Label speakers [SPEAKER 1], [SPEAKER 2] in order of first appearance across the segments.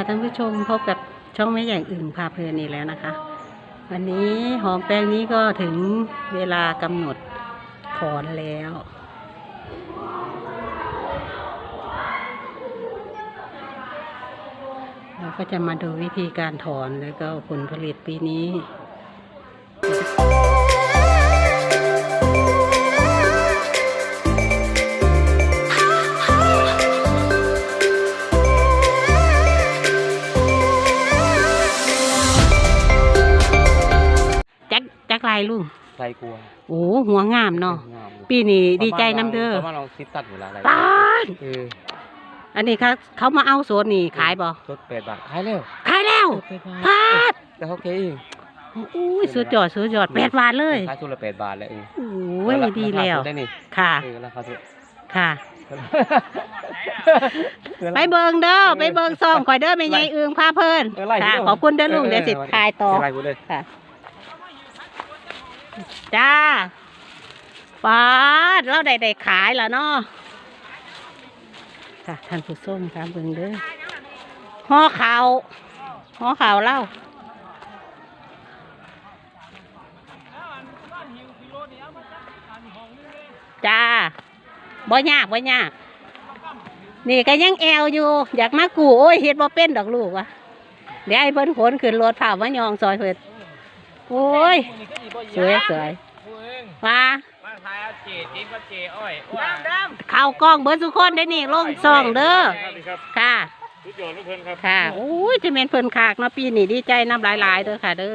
[SPEAKER 1] ค่ะท่านผู้ชมพบกับช่องแม่ใหญ่อึ่งพาเพลินอีกแล้วนะคะ วันนี้หอมแป้งนี้ก็ถึงเวลากำหนดถอนแล้ว เราก็จะมาดูวิธีการถอนแล้วก็ผลผลิตปีนี้ ลายลุง
[SPEAKER 2] ไรกลัว
[SPEAKER 1] โอ้หัวงามเนาะ
[SPEAKER 2] งามอยู่
[SPEAKER 1] ปีนี้ดีใจน้ำเด้อ
[SPEAKER 2] ประมาณเราซิตัดอยู่แล้วอะไร
[SPEAKER 1] ตาด
[SPEAKER 2] เออ
[SPEAKER 1] อันนี้เขาเขามาเอาโซนนี่ขายบ่
[SPEAKER 2] รถแปดบาทขายแล้ว
[SPEAKER 1] ขายแล้ว
[SPEAKER 2] แปดบาท
[SPEAKER 1] พาด
[SPEAKER 2] แล้วเขาเก๋เอง
[SPEAKER 1] อุ้ยสุดยอดสุดยอดแปดบาทเลย
[SPEAKER 2] ขายชุดละแปดบาทแล้วเอง
[SPEAKER 1] โอ้ย
[SPEAKER 2] ราคา
[SPEAKER 1] ดีแล้ว
[SPEAKER 2] ได้นี่
[SPEAKER 1] ค่ะ
[SPEAKER 2] เออราคาถูก
[SPEAKER 1] ค่ะ ไปเบิงเด้อไปเบิงซองข่อยเด้อไม่ไงอึงพาเพลิน
[SPEAKER 2] เออไล่
[SPEAKER 1] ค่ะ
[SPEAKER 2] เด้อ
[SPEAKER 1] ขอบคุณเด้อลุงเดี๋ยวสิทายต่อ
[SPEAKER 2] ไล่กูเลย
[SPEAKER 1] ค่ะ จ้าปาดเราได้ได้ขายแล้วเนาะค่ะท่านผู้ชมค่ะเบิ่งเด้อห่อข่าวห่อข่าวเล่าจ้าบ่ยากบ่ยาก นี่ก็ยังแอวอยู่ อยากมากูโอ้ยเฮ็ดบ่เป็นดอกลูกวะเดี๋ยวไอ้เพิ่นขนขึ้นรถผ่ามายองซอยเพิ่น โอ้ย สวยสวยมา
[SPEAKER 2] มาขายเอาเจจิ๊บกับเจอ้อย
[SPEAKER 1] เข้ากล้องเบิร์สุกคนได้นี่ลงซองเด้อ
[SPEAKER 2] ครับ
[SPEAKER 1] ค่ะ
[SPEAKER 2] ทุกยอดทุกเพิ่นครับ
[SPEAKER 1] ค่ะโอ้ยจะเป็นเพิ่นคากเนาะปีนี้ดีใจน้ำหลายๆเด้อค่ะเด้อ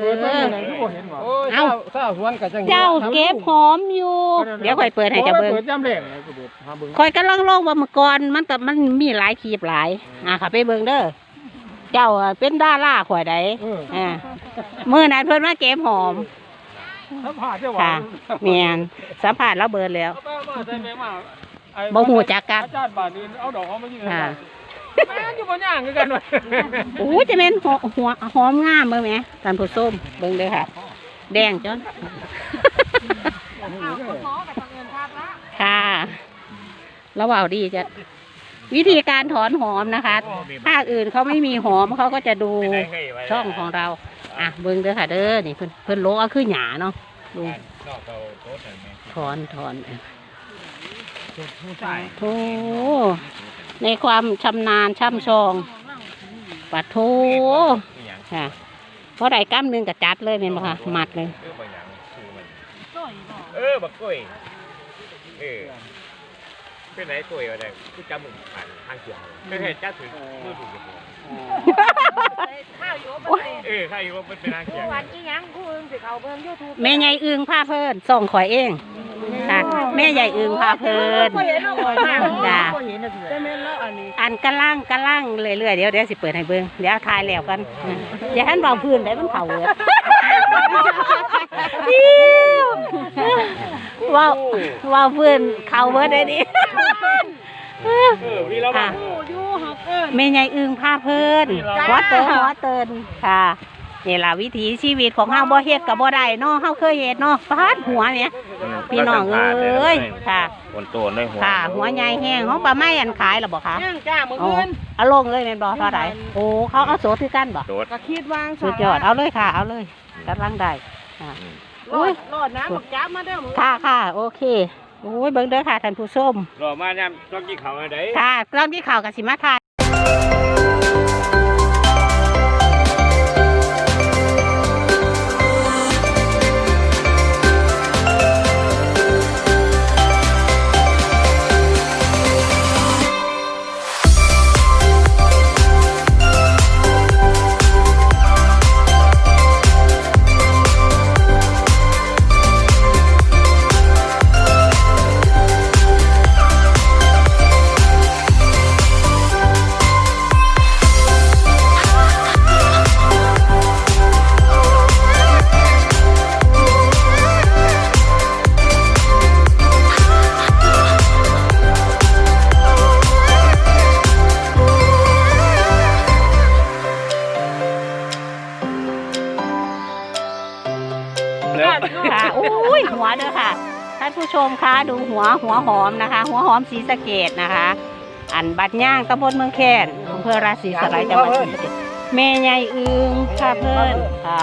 [SPEAKER 2] โอ้ย
[SPEAKER 1] เอ้า
[SPEAKER 2] เจ้าสวนกับจัง
[SPEAKER 1] เจ้าเก็บหอมอยู่ เดี๋ยวค่อยเปิดให้เจ้าเบิ่ง
[SPEAKER 2] เปิดย่ำแรงเลยกูเปิดหาเบิ่ง
[SPEAKER 1] ค่อยกำลังลงว่าเมื่อก่อนมันแต่มันมีหลายคลิปหลาย อะค่ะไปเบิ่งเด้อ เจ้าอะเป็นดาราข่อยใด
[SPEAKER 2] เออ
[SPEAKER 1] อ่ามื้อนั้นเพิ่นมาเก็บหอม
[SPEAKER 2] สัมผัสเจ้าหวา
[SPEAKER 1] ค่ะ
[SPEAKER 2] น
[SPEAKER 1] แม่นสัมภาษณ์แล้วเบิดแล้ว
[SPEAKER 2] เอาไปมาใส่ไปมาไอ้
[SPEAKER 1] บ่ฮู้จักกัน
[SPEAKER 2] อาจารย์บาทนี้เอาดอกเขามายืน
[SPEAKER 1] ค่ะ
[SPEAKER 2] แม่อยู่บนย่างคือกันวะ
[SPEAKER 1] โอ้ยจะเป็นหัวหัวหอมงามเบิ่งไหมท่านผู้ชมเบิ่งเด้อค่ะ แดงจน ค่ะ แล้วว่าดีจะ วิธีการถอนหอมนะคะ ภาคอื่นเขาไม่มีหอมเขาก็จะดูช่องของเรา อะเบิ่งเด้อค่ะเด้อนี่เพิ่นเพิ่นโลเอาคือหยาเนาะลุงถอนถอนโธ่ในความชำนาญช่ำชองปัดโธค่ะเพราะใดกล้ามหนึงกับจัดเลยเป็นบ่ค่ะมัดเลย
[SPEAKER 2] เออบักกล้วยเออ เป็นไหนกล้วยอะไรคือจำมึงผ่านทางเขียวไม่เคยจ้าถึงมือถูกกับผมเออใครว่าเป็นทางเขียว
[SPEAKER 1] แม่ใหญ่อึงพาเพลินส่งข่อยเองค่ะแม่ใหญ่อึงพาเพลินจ้าอันกะล่างกะล่างเรื่อยๆเดี๋ยวเดี๋ยวสิเปิดให้เบิ่งเดี๋ยวทายแล้วกันอย่าให้มันวางพื้นได้มันเข่าเวิร์ด ว้าวว้าวพื้นเข่าเวิร์ดได้ดิ
[SPEAKER 2] เออวีแล้ว
[SPEAKER 1] ค่ะแม่ใหญ่อึงพาเพลินหัวเตินหัวเตินค่ะนี่ล่ะวิถีชีวิตของเฮาบ่เฮ็ดกับบ่ได้เนาะเฮาเคยเฮ็ดเนาะฟาดหัวเนี่ยพี่น้องเอ้ยค่ะ
[SPEAKER 2] คนโตในหัว
[SPEAKER 1] ค่ะ หัวใหญ่แห้งของปลาไม้อันขายหรอบ่คะ
[SPEAKER 3] ย่างจ้ามือ
[SPEAKER 1] อ๋อ
[SPEAKER 3] อื่น
[SPEAKER 1] เอาลงเลยแม่นบ่เท่าไหร่โอ้เขาเอาโสดคือกันบ่
[SPEAKER 2] โดด
[SPEAKER 3] ก็คิดวาง
[SPEAKER 1] สุดยอดเอาเลยค่ะ เอาเลย กำลังได้ค่ะ
[SPEAKER 3] โลดโลดน้ำบักจ้ามาเด้อมือ
[SPEAKER 1] ค่ะค่ะโอเคโอ้ยเบิ่งเด้อค่ะท่านผู้ชม
[SPEAKER 2] รอมาเนี่ยต้องกินข้าวอะไร
[SPEAKER 1] ค่ะตอนที่ข่าวกับสิมาทาน ผู้ชมคะดูหัวหัวหอมนะคะ หัวหอมสีสะเกดนะคะ อันบัดย่างตำบลเมืองแคนอำเภอราศีสไลยจังหวัดศรีสะเกษแม่ใหญ่อึงค่ะเพิ่นค่ะ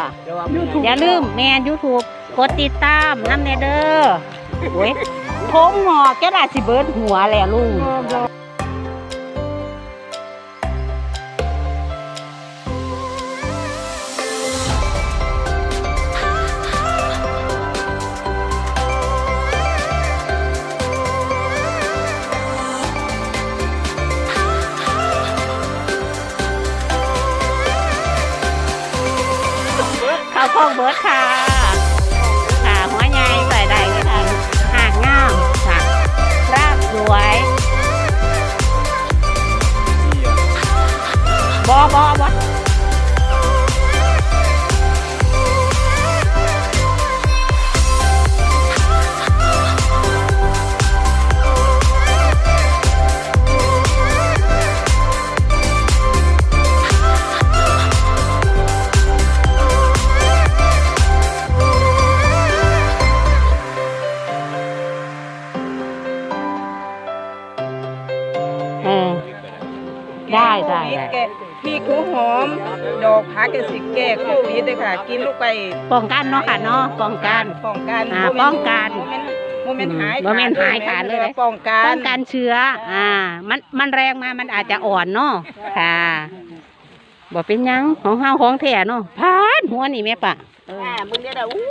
[SPEAKER 1] อย่าลืมแม่ยูทูบกดติดตามน้ำเนเดอร์โอ้ยผมหงอกแกได้สิเบิดหัวแหละลุง ข้าวโพดเบิร์ดค่ะ ค่ะหัวใหญ่ใส่ได้เลยค่ะหางงามค่ะรากสวยบอบอบอเอ
[SPEAKER 3] ดอกผักกสิแก้โควิดเลยค่ะ กินลูกไป
[SPEAKER 1] ป้องกันเนาะค่ะเนาะป้องกัน
[SPEAKER 3] ป้องกัน
[SPEAKER 1] อ่าป้องกัน
[SPEAKER 3] โมเมนต์หาย
[SPEAKER 1] บ่แม่นหายขาดเลย
[SPEAKER 3] ป้องกัน
[SPEAKER 1] ป้องกันเชื้อ อ่า มันมันแรงมามันอาจจะอ่อนเนาะค่ะบ่เป็นหยังของเฮาของแท้เนาะพานหัวนี่แม่ปะ
[SPEAKER 3] อ่ามึงเนี่ยเด้ออู้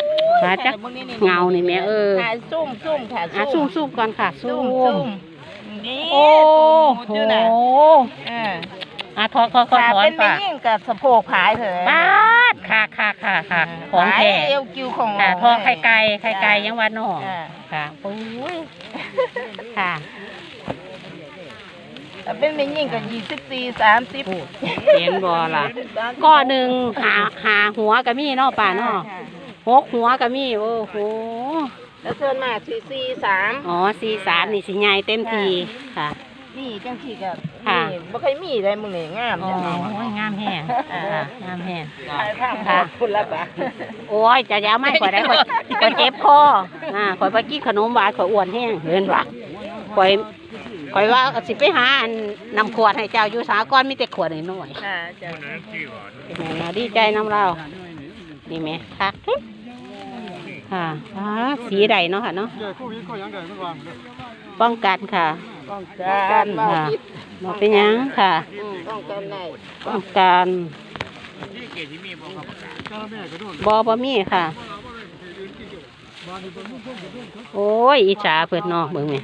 [SPEAKER 1] พาจัก
[SPEAKER 3] มึงนี่
[SPEAKER 1] เงานี่แม่เออ
[SPEAKER 3] ค่ะซุ่มซุ่มค่ะ
[SPEAKER 1] อะซุ่มซุ่มก่อนค่ะซุ่
[SPEAKER 3] ซุ่
[SPEAKER 1] ม
[SPEAKER 3] มซุ่มนี่
[SPEAKER 1] โอ้
[SPEAKER 3] ตู
[SPEAKER 1] โห
[SPEAKER 3] ดมุด อยู่น่ะอ่า
[SPEAKER 1] อะทอทอทอ
[SPEAKER 3] ค่ะ
[SPEAKER 1] ถอน
[SPEAKER 3] เป็นไม่
[SPEAKER 1] ปะ
[SPEAKER 3] ยิ่งกับสะโพกผายเถอะ
[SPEAKER 1] ปาดค่ะค่ะค่ะค่ะของ
[SPEAKER 3] ผาย
[SPEAKER 1] แท้
[SPEAKER 3] เอวกิวของ
[SPEAKER 1] ค่ะทอไข่ไก่ไข่ไก่ยังวันนอก
[SPEAKER 3] อ่า
[SPEAKER 1] ค่ะปุ้ยค่ะ
[SPEAKER 3] แต่เป็นไม่ยิ่งกับยี่สิบสี่สามสิบ
[SPEAKER 1] เห็นบ่ล่ะก้อหนึ่งหาหาหัวก็มีเนาะป่าเนาะหกหัวก็มีโอ้โห
[SPEAKER 3] แล้วส่วนมากสี่สี่สาม
[SPEAKER 1] อ๋อสี่สามนี่สิใหญ่เต็มทีค่ะ
[SPEAKER 3] นี่จังสี่กับ
[SPEAKER 1] ค่ะ
[SPEAKER 3] นี่บ่เคยมีอะไรมึงนี่งาม
[SPEAKER 1] โอ้
[SPEAKER 3] จัง
[SPEAKER 1] โหงามแห้งค่ะงามแห้ง
[SPEAKER 3] ค่ะ
[SPEAKER 1] ค่ะ
[SPEAKER 3] คุณละบาท
[SPEAKER 1] โอ้ยจะยาวไม่ข่อยได้ข่อยข่อยเจ็บคออ่าข่อยไปกินขนมหวานข่อยอ้วนแห้งเห็นปะข่อยข่อยว่าสิไปหาอันนำขวดให้เจ้าอยู่สากรมีแต่ขวดน้อย
[SPEAKER 3] ค่ะจ้ะ
[SPEAKER 1] ๆแม่น่ะดีใจน้ำเรานี่แม่คักค่ะอ่าสีใดเนาะค่ะเนาะ ป้องกันค่ะ
[SPEAKER 3] ป้องกัน
[SPEAKER 1] ค่ะบ่เป็นหยังค่ะ
[SPEAKER 3] อืมป้องกันได้
[SPEAKER 1] ป้องกันบอบะมีค่ะ โอ้ยอิจฉาเปิดเนอกเบิ่งแม่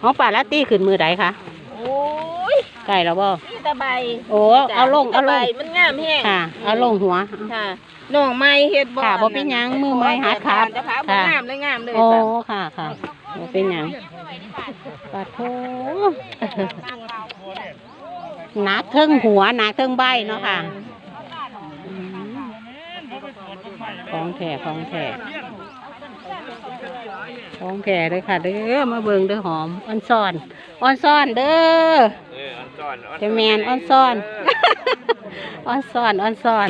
[SPEAKER 1] ของป่าละตี้ขึ้นมือใดคะ
[SPEAKER 3] โอ้ย
[SPEAKER 1] ใกล้แล้วบ่
[SPEAKER 3] นี่ตะใบ
[SPEAKER 1] โอ้เอาลงเอาล
[SPEAKER 3] ตะ
[SPEAKER 1] ง
[SPEAKER 3] ใบมันงามแห้ง
[SPEAKER 1] ค่ะ เอาลงหัว
[SPEAKER 3] ค่ะน้องไม้เฮ็ดบ่
[SPEAKER 1] ค่ะบ่เป็นหยังมือไม้หัดครับ
[SPEAKER 3] แต่ขาบ่
[SPEAKER 1] ค่ะ
[SPEAKER 3] งามเลยงามเลย
[SPEAKER 1] โอ้
[SPEAKER 3] จ้ะ
[SPEAKER 1] ค่ะค่ะ บ่เป็นหยังปาโถหนักเทิงหัวหนักเทิงใบเนาะค่ะอืมของแท้ของแท้ของแท้เลยค่ะเด้อมาเบิ่งเด้อหอมอ่อนซ่อนอ่อนซ่อนเด้อ
[SPEAKER 2] เอออันซ่อนอั
[SPEAKER 1] เจะแมนอ่อนซ่อนอ่อนซ่อนอ่อนซ่อน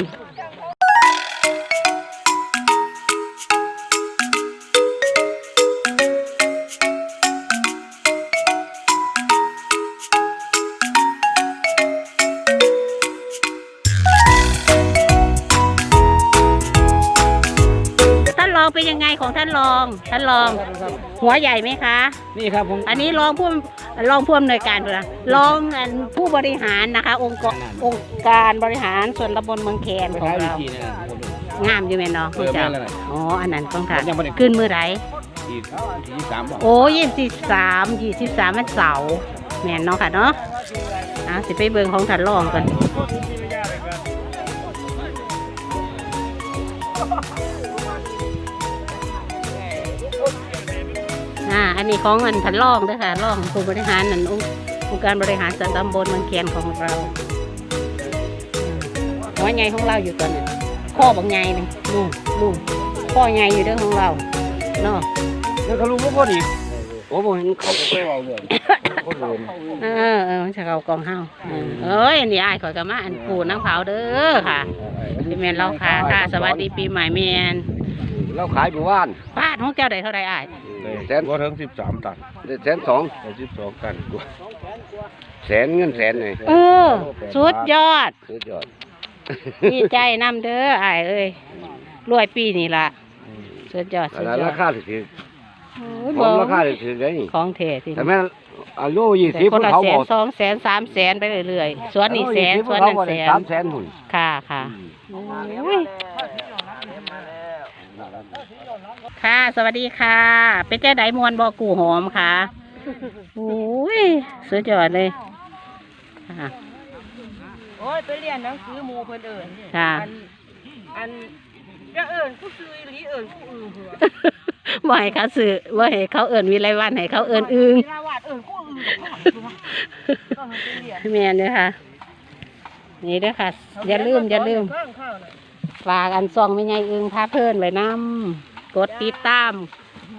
[SPEAKER 1] ของท่านรองท่านรอง หัวใหญ่ไหมคะ
[SPEAKER 4] นี่ครับผม
[SPEAKER 1] อันนี้รองผู้รองผู้อำนวยการนะรองอันผู้บริหารนะคะ องค์กรองค์การบริหารส่วนตำบลเมืองแคน
[SPEAKER 4] ไป
[SPEAKER 1] ของ
[SPEAKER 4] ขายวิ
[SPEAKER 1] เรา
[SPEAKER 4] ธีนั่นน่ะผมดู
[SPEAKER 1] งามอยู่แม่นเนาะ
[SPEAKER 4] เออแม่นแล้วน่ะ
[SPEAKER 1] อ๋ออันนั้นต้องค่ะ
[SPEAKER 4] ผมยังบ่ได้
[SPEAKER 1] ขึ้นมือไหน
[SPEAKER 4] ที่ที่สามบอก
[SPEAKER 1] โอ้ยี่สิบสามยี่สิบสามมันเสาร์แม่นเนาะค่ะเนาะอะสิไปเบิ่งของท่านรองกัน นนี้ของอันท่านรองเด้วยค่ะรองผู้บริหารนั่นองค์องค์การบริหารส่วนตำบลเมืองแคนของเราอืมหัวใหญ่ของเราอยู่ตัวนี้ข้อบางใหญ่นี่ลุงลุงข้อใหญ่อยู่เด้อของเราเนาะ
[SPEAKER 4] แล้วเขารู้ว่าพอดีโอ้ผมเห็นเขาไปเอาเรื่องคนเดิน
[SPEAKER 1] เออเออมันจะเอากองเฮาเออเอ้ยอันนี้อายข่อยก็มาอันปูน้ำเผาเด้อค่ะพี่แมนเราค่ะค่ะสวัสดีปีใหม่แมน
[SPEAKER 4] เราขายอยู่บ้าน
[SPEAKER 1] บ้านของเจ้าได้เท่าไรอ้าย
[SPEAKER 4] แสน
[SPEAKER 5] ว่าถึงสิบสามตัน
[SPEAKER 4] แสนสอง
[SPEAKER 5] แต่สิบสองตันกว่า
[SPEAKER 4] แสนเงินแสนเลย
[SPEAKER 1] เออ สุดยอด
[SPEAKER 4] สุดยอด
[SPEAKER 1] ดีใจนำเด้ออ้ายเอ้ยรวยปีนี่ล่ะ สุดยอด
[SPEAKER 4] อั
[SPEAKER 1] สุ
[SPEAKER 4] น
[SPEAKER 1] ด
[SPEAKER 4] นั้น
[SPEAKER 1] ยอ
[SPEAKER 4] รา
[SPEAKER 1] ด
[SPEAKER 4] คาถือ
[SPEAKER 1] โอ้ย
[SPEAKER 4] ผ
[SPEAKER 1] บ่
[SPEAKER 4] มราคาถือได้นี่
[SPEAKER 1] ของแท้สิ
[SPEAKER 4] แต่แม่อายุยี่
[SPEAKER 1] แต่
[SPEAKER 4] สิบ
[SPEAKER 1] คนละ
[SPEAKER 4] เขา
[SPEAKER 1] แส
[SPEAKER 4] บ
[SPEAKER 1] น
[SPEAKER 4] อก
[SPEAKER 1] สองแสนสามแสนไปเรื่อยๆ สวนนี่แสน สวนนั่นแสน
[SPEAKER 4] สามแสนหุ่น
[SPEAKER 1] ค่ะค่ะโอ้ย ค่ะ สวัสดีค่ะ เป็นแก้ไดมวนบอกกูหอมค่ะโอ้ยสุดยอดเลยค่ะ
[SPEAKER 3] โอ้ยไปเรียนหนังสือหมู่เพิ่นเอิ้น
[SPEAKER 1] ค่ะ
[SPEAKER 3] อันอันก็เอิ้นผู้ซื้ออีหลีเอิ้นผู้อื่นเผื่อ
[SPEAKER 1] บ่ให้เขาสื่อบ่ให้เขาเอิ่นวิไลวันให้เขาเอิ่นอึง
[SPEAKER 3] เวลาวาดเอิ้นผู้อื่นก็ให้ไปเรียน
[SPEAKER 1] แม่นเด้อค่ะ นี่เด้อค่ะ อย่าลืมอย่าลืม
[SPEAKER 3] ข้างข้าวน่ะ
[SPEAKER 1] ฝากอันซองไม่ใหญ่อึงพาเพิ่นไว้นำ กดติดตาม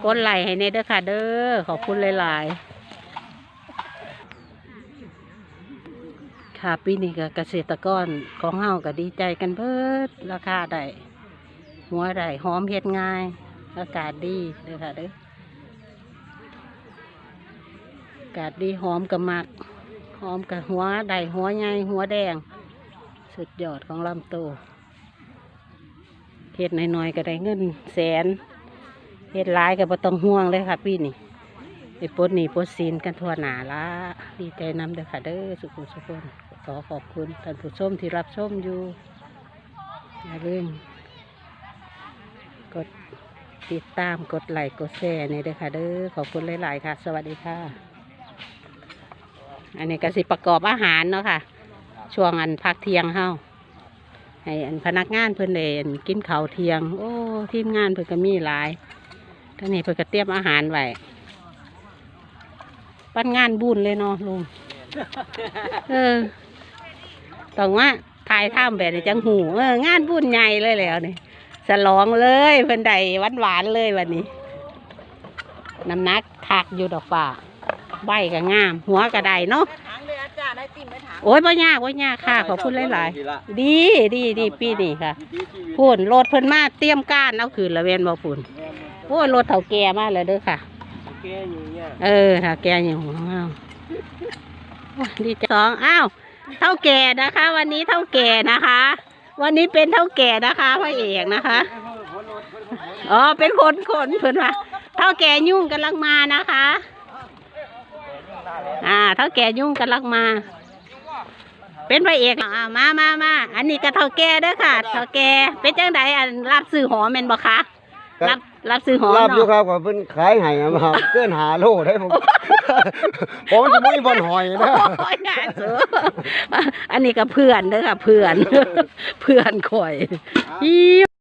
[SPEAKER 1] กดไลค์ให้เนเด้อค่ะ เด้อขอบคุณหลาย ๆ ค่ะปีนี้ก็เกษตรกรของเฮาก็ดีใจกันเบิดราคาได้หัวได้หอมเฮ็ดง่าย อากาศดีเด้อค่ะเด้ออากาศดีหอมกับมักหอมกับหัวได้หัวใหญ่หัวแดง สุดยอดของลำโต เฮ็ดน้อยๆก็ได้เงินแสนเฮ็ดหลายก็บ่ต้องห่วงเลยค่ะพี่นี่ไปปดหนีปดสินกันทั่วหนาละดีใจนำเด้อค่ะเด้อสุขุมสุขนขอขอบคุณท่านผู้ชมที่รับชมอยู่อย่าลืมกดติดตามกดไลค์กดแชร์นี่เด้อค่ะเด้อขอบคุณหลาย ๆ ค่ะ สวัสดีค่ะ อันนี้ก็สิประกอบอาหารเนาะค่ะ ช่วงอันพักเที่ยงเฮา ให้อันพนักงานเพิ่อนเลยกินข้าวเที่ยง โอ้ทีมงานเพิ่อนก็มีหลายท่านนี้เพิ่อนก็เตรียมอาหารไว้ปั้นงานบุญเลยเนาะลุงเออต้องว่าถ่ายท่ามแบบนี้จังหูเอองานบุญใหญ่เลยแล้วนี่ฉลองเลยเพิ่อนได้หวานหวานเลยวันนี้น้ำนักถักอยู่ดอกฟ้าใบก็งาม หัวก็ได้เนาะา
[SPEAKER 3] งเลยอาจารย์ได้ติ่มไหมถาง
[SPEAKER 1] โอ้ยบ่ยากบ่ยากค่ะ ขอบคุณหลายๆ ดีดีดีปีนี้ค่ะพูนรถเพิ่นมาเตรียมการเอาคืนละเวนบ่พูนโอ้ยรถเฒ่าแก่มาแล้วเด้อค่ะเออเฒ่าแก่อย่างของเฮาโอ้ยดีใจสองอ้าวเท่าแก่นะคะ วันนี้เท่าแก่นะคะ วันนี้เป็นเท่าแก่นะคะพระเอกนะคะอ๋อเป็นคนคนเพิ่นว่าเท่าแก่ยุ่งกำลังมานะคะ อ่าเท่าแก่ยุ่งกำลังมา เป็นพระเอกอ่ามามามาอันนี้ก็เท่าแก่เด้อค่ะเท่าแก่เป็นจังไดอันรับซื้อหอมแม่นบ่คะรับรับซื้อหอม
[SPEAKER 4] รับอยู่
[SPEAKER 1] เนาะ
[SPEAKER 4] ครับว่าเพิ่นขายให้มาเกินหาโลได้ผม ผมจะไม่บอลหอยนะ
[SPEAKER 1] โอ้ยงานเสืออันนี้ก็เพื่อนเด้อค่ะ เพื่อน เพื่อนข่อยอิ๊ว